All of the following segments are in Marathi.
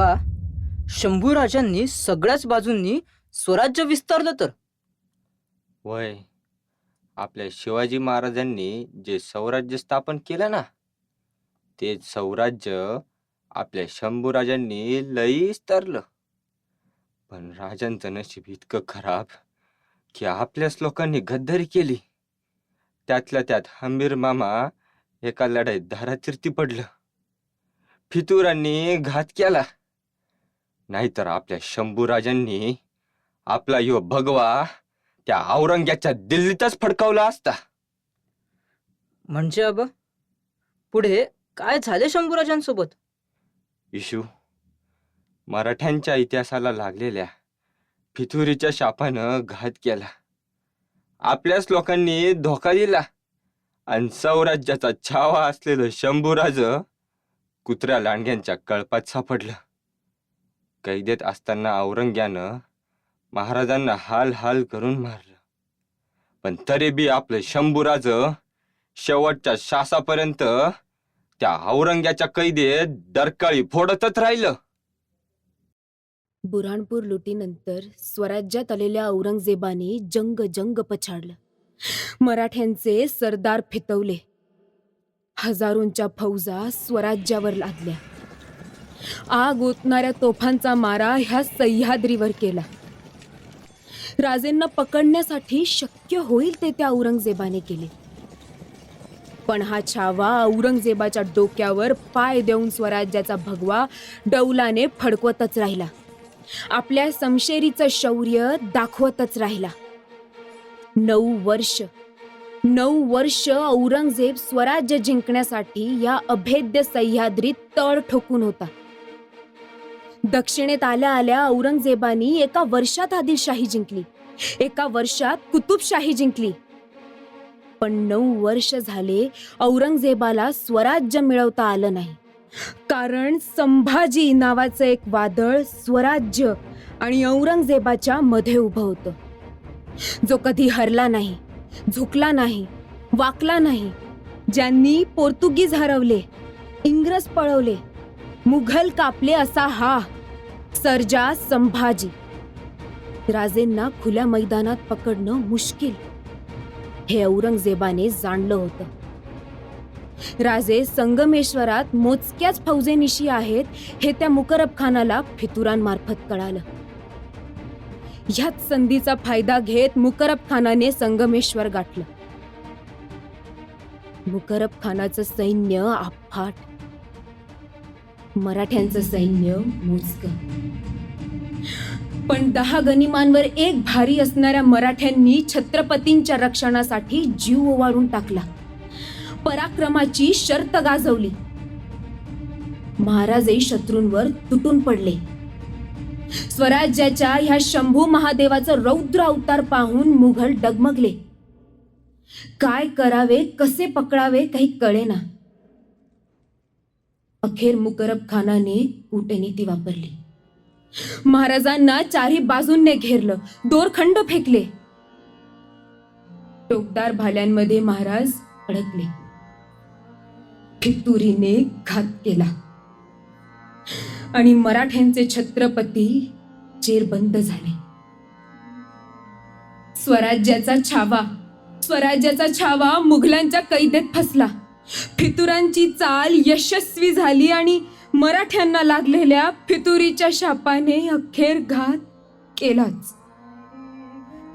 बाप्पा शंभूराजांनी सगळ्याच बाजूंनी स्वराज्य विस्तारलं तर. वय आपल्या शिवाजी महाराजांनी जे स्वराज्य स्थापन केलं ना ते स्वराज्य आपल्या शंभूराजांनी लई विस्तारलं. पण राजांचं नशीब इतकं खराब की आपल्याच लोकांनी गद्दारी केली. त्यातल्या त्यात हंबीर मामा एका लढाईत धारातीर्ती पडलं. फितुरांनी घात केला. नाहीतर आपल्या शंभूराजांनी आपला यो भगवा त्या औरंग्याच्या दिल्लीतच फडकावला असता. म्हणजे अब पुढे काय झाले शंभूराजांसोबत? इशू मराठ्यांच्या इतिहासाला लागलेल्या फितुरीच्या शापानं घात केला. आपल्याच लोकांनी धोका दिला आणि सौराज्याचा छावा असलेलं शंभूराज कुत्र्या लांडग्यांच्या कळपात सापडलं. कैदेत असताना औरंग्यानं महाराजांना हाल हाल करून मारलं. पण तरी बी आपलं शंभूराज शेवटच्या श्वासापर्यंत त्या औरंग्याच्या कैदेत दरकाळी फोडतच राहिलं. बुऱ्हाणपूर लुटीनंतर स्वराज्यात आलेल्या औरंगजेबाने जंग जंग पछाडलं. मराठ्यांचे सरदार फितवले. हजारोंच्या फौजा स्वराज्यावर लादल्या. आग ओतणाऱ्या तोफांचा मारा ह्या सह्याद्रीवर केला. राजेंना पकडण्यासाठी शक्य होईल ते त्या औरंगजेबाने केले. पण हा छावा औरंगजेबाच्या डोक्यावर पाय देऊन स्वराज्याचा भगवा डौलाने फडकवतच राहिला. आपल्या समशेरीचं शौर्य दाखवतच राहिला. नऊ वर्ष नऊ वर्ष औरंगजेब स्वराज्य जिंकण्यासाठी या अभेद्य सह्याद्रीत तळ ठोकून होता. दक्षिणेत आल्या आल्या औरंगजेबानी एका वर्षात आदिलशाही जिंकली. एका वर्षात कुतुबशाही जिंकली. पण नऊ वर्ष झाले औरंगजेबाला स्वराज्य मिळवता आलं नाही. कारण संभाजी नावाचं एक वादळ स्वराज्य आणि औरंगजेबाच्या मध्ये उभं होतं. जो कधी हरला नाही झुकला नाही वाकला नाही ज्यांनी पोर्तुगीज हरवले इंग्रज पळवले मुघल कापले असा हा. सर्जा संभाजी. राजेंना खुल्या मैदानात पकडणं मुश्किल. हे औरंगजेबाने जाणलं होतं. राजे संगमेश्वरात मोजक्याच फौजेनिशी आहेत हे त्या मुकरब खानाला फितुरांमार्फत कळालं. ह्याच संधीचा फायदा घेत मुकरब खानाने संगमेश्वर गाठलं. मुकरब खानाचं सैन्य आफाट मराठ्यांचं सैन्य मोजक. पण दहा गनिमांवर एक भारी असणाऱ्या मराठ्यांनी छत्रपतींच्या रक्षणासाठी जीव ओवाळून टाकला. पराक्रमाची शर्त गाजवली. महाराजही शत्रूंवर तुटून पडले. स्वराज्याच्या ह्या शंभू महादेवाचं रौद्र अवतार पाहून मुघल डगमगले. काय करावे कसे पकडावे काही कळेना. अखेर मुकरब खानाने कूटनीती वापरली. महाराजांना चारी बाजूंनी घेरलं दोरखंड फेकले. टोकदार भाल्यांमध्ये महाराज अडकले. फितुरीने घात केला. आणि मराठ्यांचे छत्रपती चेरबंद झाले. स्वराज्याचा छावा स्वराज्याचा छावा मुघलांच्या कैदेत फसला. फितुरांची चाल यशस्वी झाली आणि मराठ्यांना लागलेल्या फितुरीच्या शापाने अखेर घात केलाच.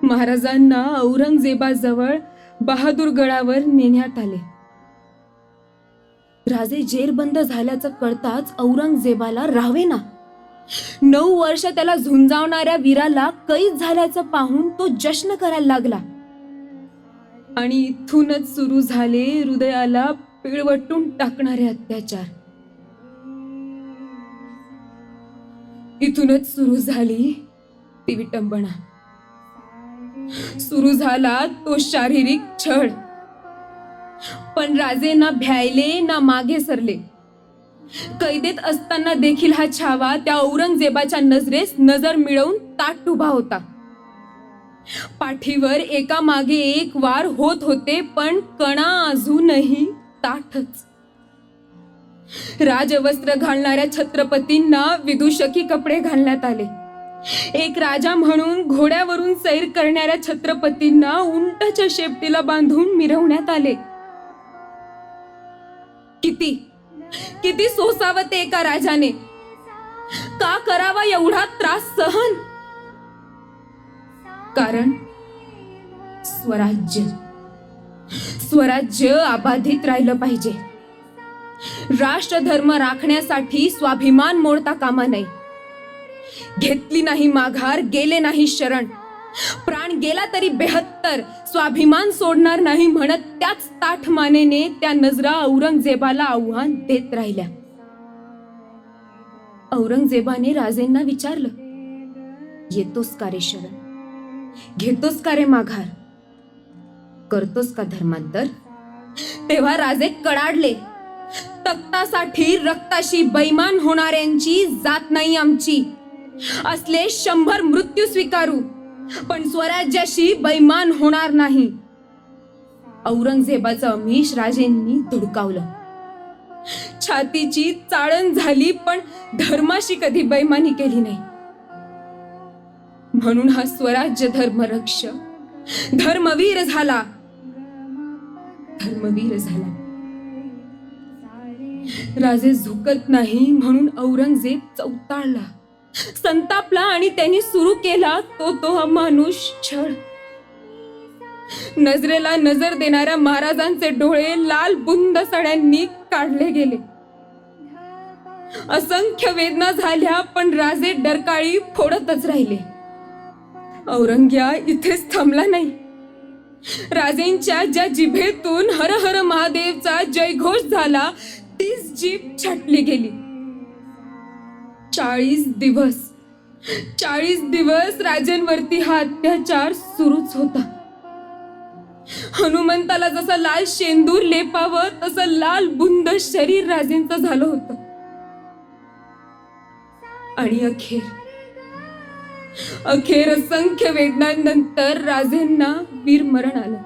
महाराजांना औरंगजेबाजवळ बहादूरगडावर नेण्यात आले. राजे जेरबंद झाल्याचं कळताच औरंगजेबाला राहावेना नऊ वर्ष त्याला झुंजावणाऱ्या वीराला कैद झाल्याचं पाहून तो जश्न करायला लागला. आणि इथूनच सुरू झाले हृदयाला पिळवटून टाकणारे अत्याचार. इथूनच सुरू झाली ती विटंबना. सुरू झाला तो शारीरिक छळ. पण राजे ना भ्यायले ना मागे सरले. कैदेत असताना देखील हा छावा त्या औरंगजेबाच्या नजरेस नजर मिळवून ताट उभा होता. पाठीवर एका मागे एक वार होत होते पण कणा अजूनही ताठच. राजवस्त्र घालणाऱ्या छत्रपतींना विदूषकी कपडे घालण्यात आले. एक राजा म्हणून घोड्यावरून सैर करणाऱ्या छत्रपतींना उंटाच्या शेपटीला बांधून मिरवण्यात आले. किती? किती सोसावं ते एका राजाने? का करावा एवढा त्रास सहन? कारण स्वराज्य स्वराज्य अबाधित राहिलं पाहिजे. राष्ट्रधर्म राखण्यासाठी स्वाभिमान मोडता कामा नये. घेतली नाही माघार गेले नाही शरण. प्राण गेला तरी बेहत्तर स्वाभिमान सोडणार नाही म्हणत त्याच ताठ मानेने त्या नजरा औरंगजेबाला आव्हान देत राहिल्या. औरंगजेबाने राजेंना विचारलं येतोस का रे शरण? घेतोस का रे माघार? करतोस का धर्मांतर तेव्हा राजे कडाडले. तक्तासाठी रक्ताशी बैमान होणाऱ्यांची जात नाही आमची. असले शंभर मृत्यू स्वीकारू पण स्वराज्याशी बैमान होणार नाही. औरंगजेबाचं अमिष राजेंनी धुडकावलं. छातीची चाळण झाली पण धर्माशी कधी बैमानी केली नाही. म्हणून हा स्वराज्य धर्मरक्ष. धर्मवीर झाला. धर्मवीर झाला. राजे झुकत नाही म्हणून औरंगजेब चौताळला. संतापला आणि त्यांनी सुरू केला तो तो अमानुष छळ. नजरेला नजर देणाऱ्या महाराजांचे डोळे लाल बुंद सड्यांनी काढले गेले. असंख्य वेदना झाल्या पण राजे डरकाळी फोडतच राहिले. औरंग्या इथेच थांबला नाही. राजेंच्या ज्या जिभेतून हर हर महादेवचा जयघोष झाला तीच जीभ छाटली गेली. चाळीस दिवस चाळीस दिवस राजेंवरती हा अत्याचार सुरूच होता. हनुमंताला जसं लाल शेंदूर लेपावं तसं लाल बुंद शरीर राजेंचं झालं होतं. आणि अखेर अखेर असंख्य वेदनांनंतर राजेंना वीरमरण आलं.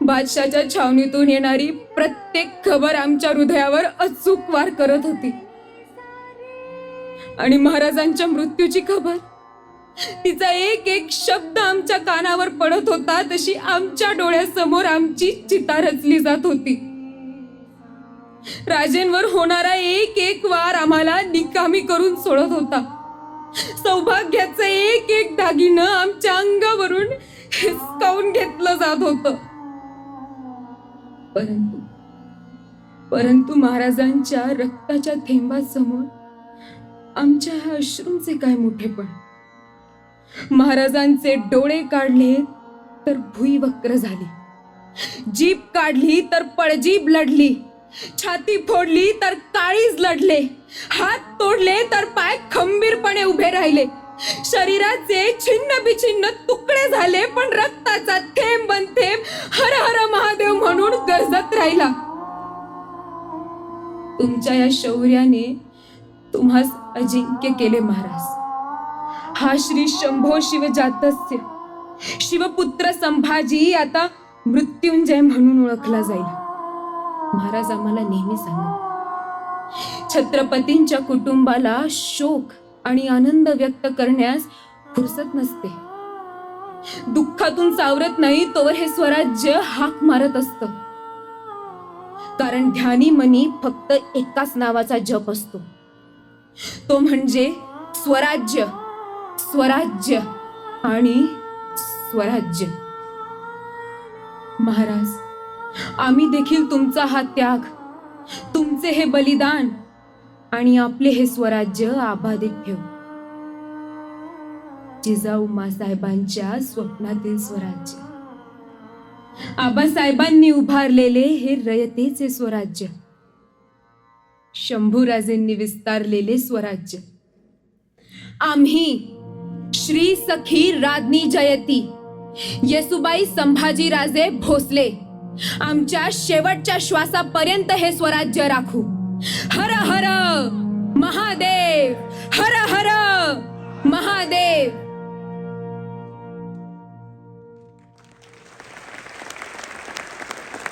बादशाच्या छावणीतून येणारी प्रत्येक खबर आमच्या हृदयावर अचूक वार करत होती. आणि महाराजांच्या मृत्यूची खबर तिचा एक एक शब्द आमच्या कानावर पडत होता तशी आमच्या डोळ्यासमोर आमची चिता रचली जात होती. राजेंवर होणारा एक आम्हाला निकामी करून सोडत होता. सौभाग्याचं एक एक दागिनं आमच्या अंगावरून हिसकावून घेतलं जात होतं. परंतु परंतु महाराजांच्या रक्ताच्या थेंबासमोर आमच्या ह्या अश्रूंचे काय मोठेपण महाराजांचे डोळे काढले तर भुई वक्र झाली. जीभ काढली तर पळजीब लढली. छाती फोडली तर काळीज लढले. हात तोडले तर पाय खंबीरपणे उभे राहिले. शरीराचे छिन्न बिछिन्न तुकडे झाले पण रक्ताचा थेंब बन थेंब हर हर महादेव म्हणून गरजत राहिला. तुमच्या या शौर्याने तुम्हास अजिंक्य केले महाराज. हा श्री शंभो शिवजातस्य. शिवपुत्र संभाजी आता मृत्युंजय म्हणून ओळखला जाईल. महाराज आम्हाला नेहमी सांगत छत्रपतींच्या कुटुंबाला शोक आणि आनंद व्यक्त करण्यास फुरसत नसते. दुःखातून सावरत नाही तोवर हे स्वराज्य हाक मारत असत. कारण ध्यानी मनी फक्त एकाच नावाचा जप असतो. तो म्हणजे स्वराज्य स्वराज्य आणि स्वराज्य. महाराज आम्ही देखील तुमचा हा त्याग तुमचे हे बलिदान आणि आपले हे स्वराज्य आबाधित ठेवू. जिजाऊ मासाहेबांच्या स्वप्नातील स्वराज्य. आबासाहेबांनी उभारलेले हे रयतेचे स्वराज्य. शंभूराजेंनी विस्तारलेले स्वराज्य. आम्ही श्री सखी राज्ञी जयती येसुबाई संभाजीराजे भोसले आमच्या शेवटच्या श्वासापर्यंत हे स्वराज्य राखू. हर हर महादेव हर हर महादेव.